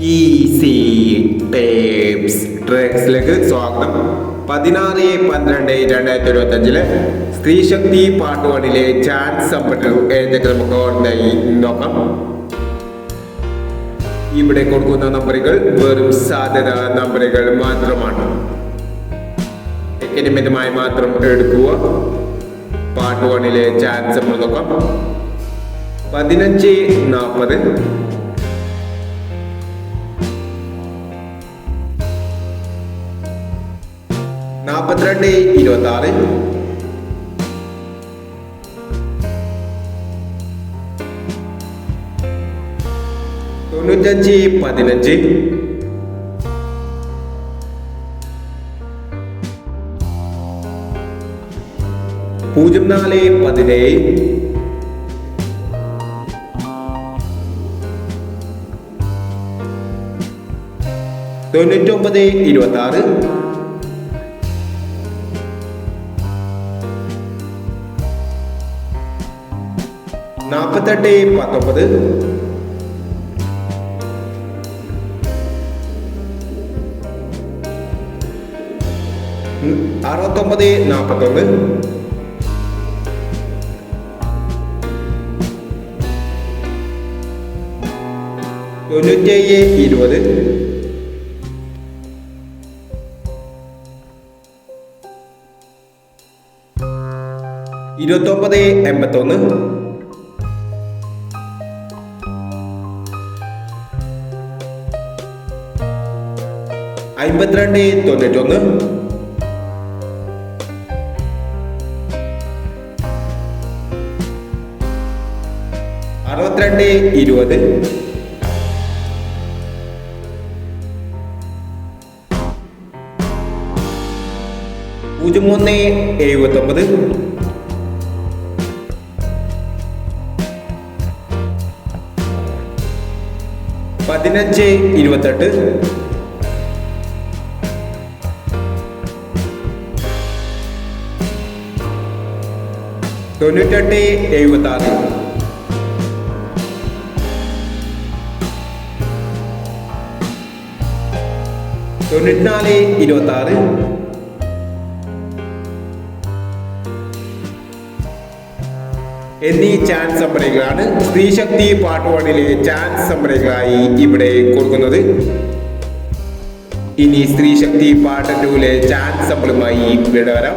Easy tapes. സ്വാഗതം. പതിനാറ് പന്ത്രണ്ട് രണ്ടായിരത്തി ഇരുപത്തി അഞ്ചിലെ സ്ത്രീശക്തി പാട്ടുകളിലെ ചാൻസ് സമ്പട്ട് ഏതൊക്കെ നമുക്ക് നോക്കാം. ഇവിടെ കൊടുക്കുന്ന നമ്പറുകൾ വെറും സാധ്യത നമ്പറുകൾ മാത്രമാണ്. എക്കനിമിതമായി മാത്രം എടുക്കുക. പാട്ടുകളിലെ ചാൻസ് നമ്മൾ നോക്കാം. പതിനഞ്ച് നാൽപ്പത്. നാൽപ്പത്തിരണ്ട് ഇരുപത്തി ആറ് തൊണ്ണൂറ്റഞ്ച് പതിനഞ്ച്. പൂജ്യം നാല് പതിനേഴ്. തൊണ്ണൂറ്റൊമ്പത് ഇരുപത്തി ആറ് നാൽപ്പത്തെട്ട് പത്തൊമ്പത്. അറുപത്തൊമ്പത് നാൽപ്പത്തൊന്ന് തൊണ്ണൂറ്റേഴ് ഇരുപത്. ഇരുപത്തൊമ്പത് എൺപത്തൊന്ന്. അമ്പത്തിരണ്ട് തൊണ്ണൂറ്റൊന്ന് അറുപത്തിരണ്ട് ഇരുപത്. പൂജ്യം മൂന്ന് എഴുപത്തൊമ്പത്. പതിനഞ്ച് ഇരുപത്തെട്ട്. തൊണ്ണൂറ്റെട്ട് എഴുപത്തി ആറ് തൊണ്ണൂറ്റിനാല് ഇരുപത്തി ആറ് എന്നീ ചാൻസ് സംഭരണികളാണ് സ്ത്രീശക്തി പാട്ടുപാടിലെ ചാൻസ് സംഭരണികളായി ഇവിടെ കൊടുക്കുന്നത്. ഇനി സ്ത്രീശക്തി പാട്ട് ടൂലെ ചാൻസ് നമ്പറുമായി ഇവിടെ വരാം.